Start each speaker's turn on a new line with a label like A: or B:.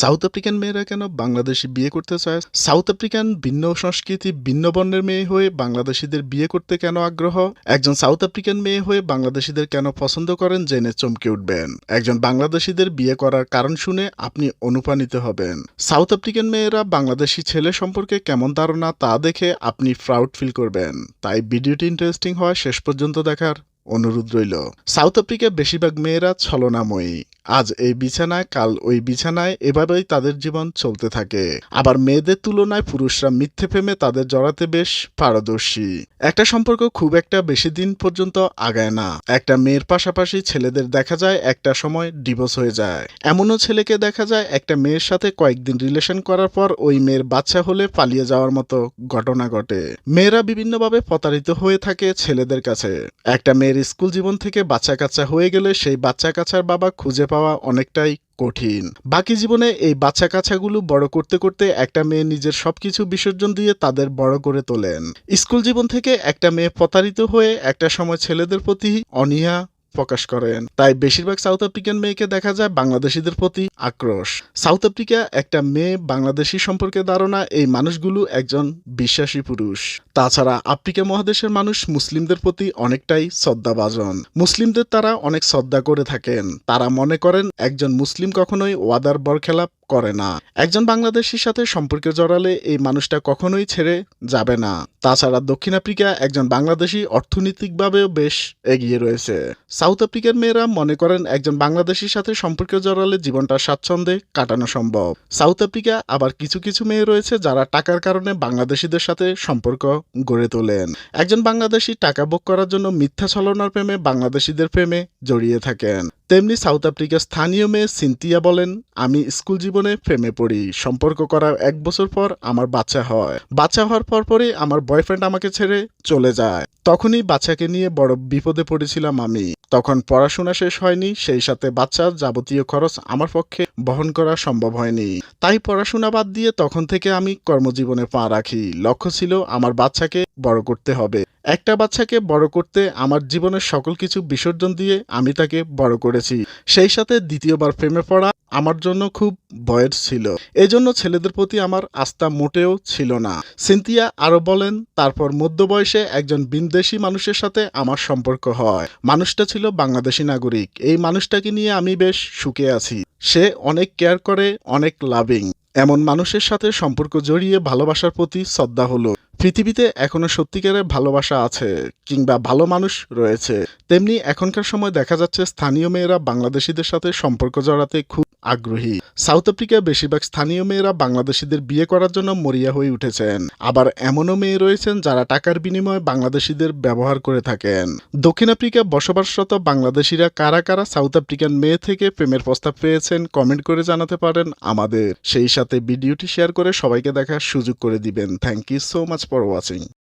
A: South African মেয়েরা কেন বাংলাদেশি বিয়ে করতে চায়? সাউথ আফ্রিকান ভিন্ন সংস্কৃতি, ভিন্ন বর্ণের মেয়ে হয়ে বাংলাদেশিদের বিয়ে করতে কেন আগ্রহ? একজন সাউথ আফ্রিকান মেয়ে হয়ে বাংলাদেশিদের কেন পছন্দ করেন জেনে চমকে উঠবেন। একজন বাংলাদেশিদের বিয়ে করার কারণ শুনে আপনি অনুপ্রাণিত হবেন। সাউথ আফ্রিকান মেয়েরা বাংলাদেশি ছেলে সম্পর্কে কেমন ধারণা তা দেখে আপনি প্রাউড ফিল করবেন। তাই ভিডিওটি ইন্টারেস্টিং হওয়া শেষ পর্যন্ত দেখার অনুরোধ রইল। সাউথ আফ্রিকার বেশিরভাগ মেয়েরা ছলনাময়ী। আজ এই বিছানায়, কাল ওই বিছানায়, এভাবেই তাদের জীবন চলতে থাকে। আবার মেয়েদের তুলনায় পুরুষরা মিথ্যে প্রেমে তাদের জড়াতে বেশ পারদর্শী। একটা সম্পর্ক খুব একটা বেশি দিন পর্যন্ত আগায় না। একটা মেয়ের পাশাপাশি ছেলেদের দেখা যায় একটা সময় ডিভোর্স হয়ে যায়। এমনও ছেলেকে দেখা যায় একটা মেয়ের সাথে কয়েকদিন রিলেশন করার পর ওই মেয়ের বাচ্চা হলে পালিয়ে যাওয়ার মতো ঘটনা ঘটে। মেয়েরা বিভিন্নভাবে প্রতারিত হয়ে থাকে ছেলেদের কাছে। একটা মেয়ের স্কুল জীবন থেকে বাচ্চা কাচ্চা হয়ে গেলে সেই বাচ্চা কাচ্চার বাবা খুঁজে পাওয়া অনেকটাই কঠিন। বাকি জীবনে এই বাচ্চা কাছাগুলো বড় করতে করতে একটা মেয়ে নিজের সবকিছু বিসর্জন দিয়ে তাদের বড় করে তোলেন। স্কুল জীবন থেকে একটা মেয়ে প্রতারিত হয়ে একটা সময় ছেলেদের প্রতি অনীহা প্রকাশ করেন। তাই বেশিরভাগ সাউথ আফ্রিকান মেয়েকে দেখা যায় বাংলাদেশিদের প্রতি আক্রোশ। সাউথ আফ্রিকা একটা মেয়ে বাংলাদেশি সম্পর্কে ধারণা, এই মানুষগুলো একজন বিশ্বাসী পুরুষ। তাছাড়া আফ্রিকা মহাদেশের মানুষ মুসলিমদের প্রতি অনেকটাই শ্রদ্ধাভাজন। মুসলিমদের তারা অনেক শ্রদ্ধা করে থাকেন। তারা মনে করেন, একজন মুসলিম কখনোই ওয়াদার বর বরখেলাপ করে না। একজন বাংলাদেশির সাথে সম্পর্কে জড়ালে এই মানুষটা কখনোই ছেড়ে যাবে না। তাছাড়া দক্ষিণ আফ্রিকা একজন বাংলাদেশি অর্থনৈতিকভাবেও বেশ এগিয়ে রয়েছে। সাউথ আফ্রিকার মেয়েরা মনে করেন একজন বাংলাদেশির সাথে সম্পর্কে জড়ালে জীবনটা স্বাচ্ছন্দ্যে কাটানো সম্ভব। সাউথ আফ্রিকা আবার কিছু কিছু মেয়ে রয়েছে যারা টাকার কারণে বাংলাদেশিদের সাথে সম্পর্ক গড়ে তোলেন। একজন বাংলাদেশি টাকা ভোগ করার জন্য মিথ্যা ছলনার প্রেমে বাংলাদেশিদের প্রেমে জড়িয়ে থাকেন। তেমনি সাউথ আফ্রিকার স্থানীয় মেয়ে সিনথিয়া বলেন, আমি স্কুল জীবনে প্রেমে পড়ি। সম্পর্ক করার এক বছর পর আমার বাচ্চা হয়। বাচ্চা হওয়ার পর পরই আমার বয়ফ্রেন্ড আমাকে ছেড়ে চলে যায়। তখনই বাচ্চাকে নিয়ে বড় বিপদে পড়েছিলাম আমি। তখন পড়াশোনা শেষ হয়নি, সেই সাথে বাচ্চার যাবতীয় খরচ আমার পক্ষে বহন করা সম্ভব হয়নি। তাই পড়াশোনা বাদ দিয়ে তখন থেকে আমি কর্মজীবনে পা রাখি। লক্ষ্য ছিল আমার বাচ্চাকে বড় করতে হবে। একটা বাচ্চাকে বড় করতে আমার জীবনের সকল কিছু বিসর্জন দিয়ে আমি তাকে বড় করেছি। সেই সাথে দ্বিতীয়বার প্রেমে পড়া আমার জন্য খুব ভয়ের ছিল। এজন্য ছেলেদের প্রতি আমার আস্থা মোটেও ছিল না। সিনথিয়া আরও বলেন, তারপর মধ্য বয়সে একজন বিনদেশি মানুষের সাথে আমার সম্পর্ক হয়। মানুষটা ছিল বাংলাদেশি নাগরিক। এই মানুষটাকে নিয়ে আমি বেশ সুখে আছি। সে অনেক কেয়ার করে, অনেক লাভিং। এমন মানুষের সাথে সম্পর্ক জড়িয়ে ভালোবাসার প্রতি শ্রদ্ধা হলো। পৃথিবীতে এখনও সত্যিকারের ভালোবাসা আছে কিংবা ভালো মানুষ রয়েছে, তেমনি এখনকার সময় দেখা যাচ্ছে স্থানীয় মেয়েরা বাংলাদেশিদের সাথে সম্পর্ক জড়াতে খুব আগ্রহী। সাউথ আফ্রিকায় বেশিরভাগ স্থানীয় মেয়েরা বাংলাদেশিদের বিয়ে করার জন্য মরিয়া হয়ে উঠেছেন। আবার এমনও মেয়ে রয়েছেন যারা টাকার বিনিময়ে বাংলাদেশিদের ব্যবহার করে থাকেন। দক্ষিণ আফ্রিকায় বসবাসরত বাংলাদেশিরা কারা কারা সাউথ আফ্রিকান মেয়ে থেকে প্রেমের প্রস্তাব পেয়েছেন কমেন্ট করে জানাতে পারেন আমাদের। সেই সাথে ভিডিওটি শেয়ার করে সবাইকে দেখার সুযোগ করে দিবেন। Thank you so much for watching.